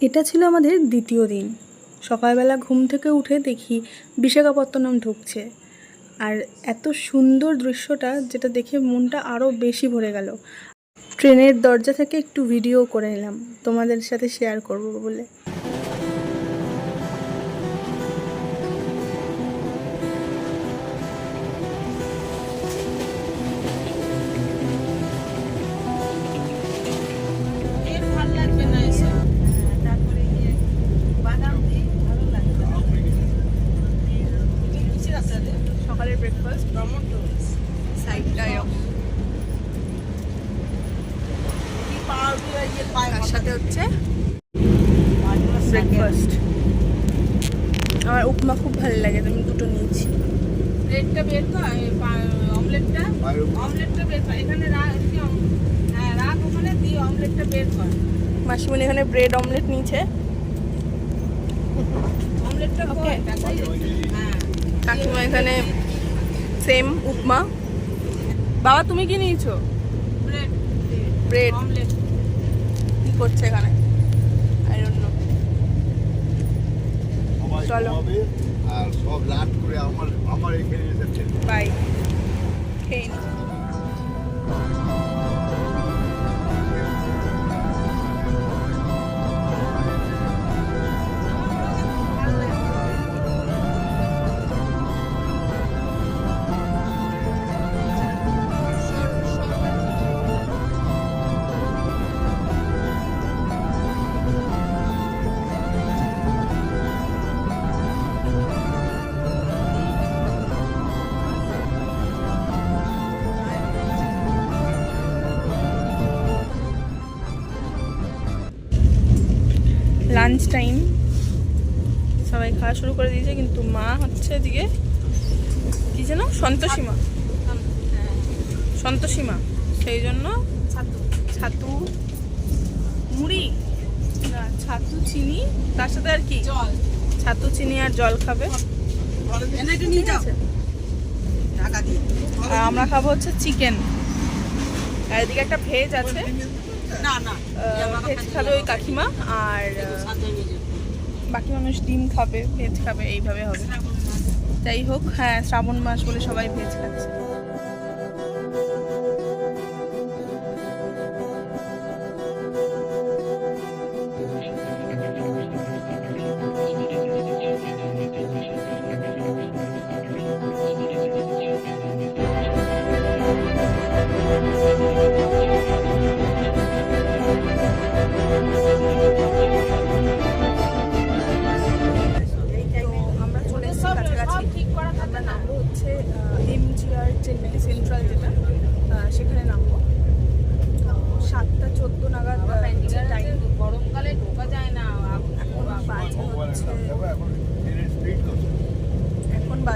এটা ছিল আমাদের দ্বিতীয় দিন। সকালবেলা ঘুম থেকে উঠে দেখি বিশাখাপত্তনম ঢুকছে। আর এত সুন্দর দৃশ্যটা যেটা দেখে মনটা আরও বেশি ভরে গেল। ট্রেনের দরজা থেকে একটু ভিডিও করে নিলাম। তোমাদের সাথে শেয়ার করব বলে। সকালের ব্রেকফাস্ট টমেটো সাইডটা এরকম তার সাথে হচ্ছে? ব্রেকফাস্ট ব্রেকফাস্ট আমার উপমা খুব ভালো লাগে তো আমি দুটো নিয়েছি। ব্রেডটা বের কর পা- অমলেটটা অমলেটটা বের কর এখানে অম- হ্যাঁ ওখানে দিয়ে অমলেটটা বের কর। মাসিমণি এখানে ব্রেড অমলেট নিয়েছে। অমলেটটা Okay. কাকিমা এখানে সেম উপমা। বাবা তুমি কি নিয়েছো? ব্রেড ব্রেড অমলেট কি করছে এখানে? আই ডোন্ট নো চলো। আর সব রাত করে আমার আমার এখানে বাই খেয়ে লাঞ্চ টাইম সবাই খাওয়া শুরু করে দিয়েছে কিন্তু মা হচ্ছে এদিকে কি যেন? সন্তোষী মা সন্তোষী মা সেই জন্য ছাতু। ছাতু মুড়ি না ছাতু চিনি তার সাথে আর কি? জল। ছাতু চিনি আর জল খাবে। আমরা খাব হচ্ছে চিকেন। আর এদিকে একটা ভেজ আছে। ভেজ খাবে ওই কাকিমা আর বাকি মানুষ ডিম খাবে ভেজ খাবে এইভাবে হবে। যাই হোক হ্যাঁ শ্রাবণ মাস বলে সবাই ভেজ খাচ্ছে।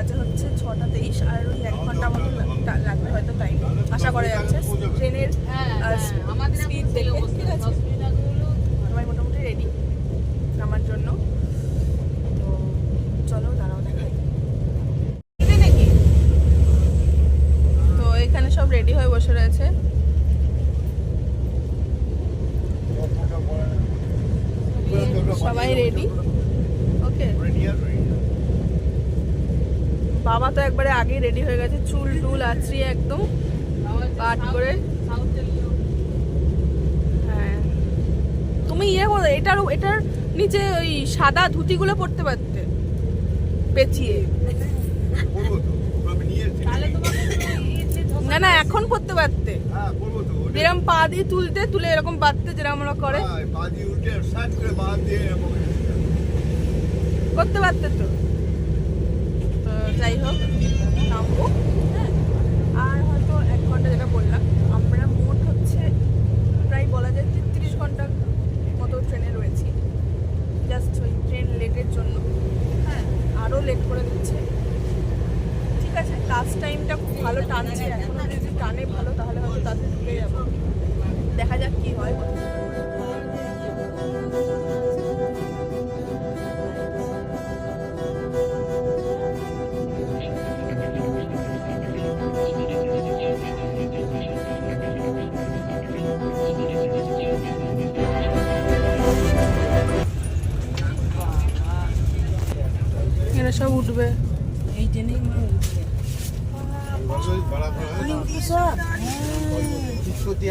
বাজে হচ্ছে ছটা তেইশ আর ওই এক ঘণ্টা মতো লাগবে হয়তো টাইম আশা করা যাচ্ছে। ট্রেনের হ্যাঁ আহ, হ্যাঁ, আমাদের speed দেখে, ঠিক আছে? সবাই মোটামুটি রেডি নামার জন্য। তো চলো দাঁড়াও দেখাই। নাকি? তো এখানে সব রেডি হয়ে বসে রয়েছে। সবাই ready? ওকে বাবা তো একবারে আগেই রেডি হয়ে গেছে চুল টুল আছড়িয়ে একদম কাট করে। হ্যাঁ। তুমি ইয়ে করো এটার এটার নিচে ওই সাদা ধুতিগুলো পরতে পারতে পেঁচিয়ে। না না এখন পরতে পারতে। হ্যাঁ যেরকম পা দিয়ে তুলতে তুলে এরকম পাততে যেরকম আমরা করে। হ্যাঁ, পা দিয়ে উল্টে করে পা দিয়ে করতে পারতে তো। যাই হোক, নামবো হ্যাঁ। আর হয়তো এক ঘণ্টা যেটা বললাম, আমরা মোট হচ্ছে প্রায় বলা যায় যে তিরিশ ঘণ্টা মতো ট্রেনে রয়েছি। জাস্ট ওই ট্রেন লেটের জন্য। হ্যাঁ আরও লেট করে দিচ্ছে। ঠিক আছে লাস্ট টাইমটা খুব ভালো টানছে। এখনও যদি টানে ভালো, তাহলে হয়তো তাতে ঢুকে যাব। দেখা যাক কি হয়। সব উঠবে এই ট্রেনেই মনে উঠবে।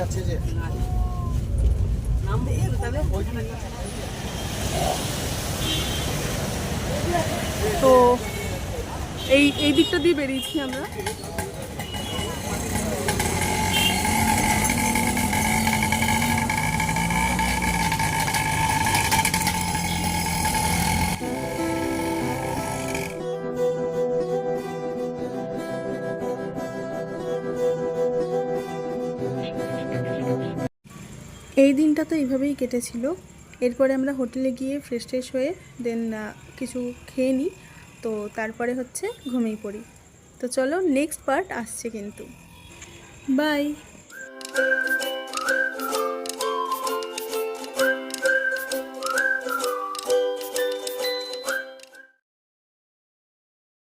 আছে যে তো এই এই দিকটা দিয়ে বেরিয়েছি আমরা এই দিনটা তো এইভাবেই কেটেছিল। এরপরে আমরা হোটেলে গিয়ে ফ্রেশ ট্রেশ হয়ে দেন কিছু খেয়ে নিই। তো তারপরে হচ্ছে ঘুমিয়ে পড়ি। তো চলো নেক্সট পার্ট আসছে কিন্তু। বাই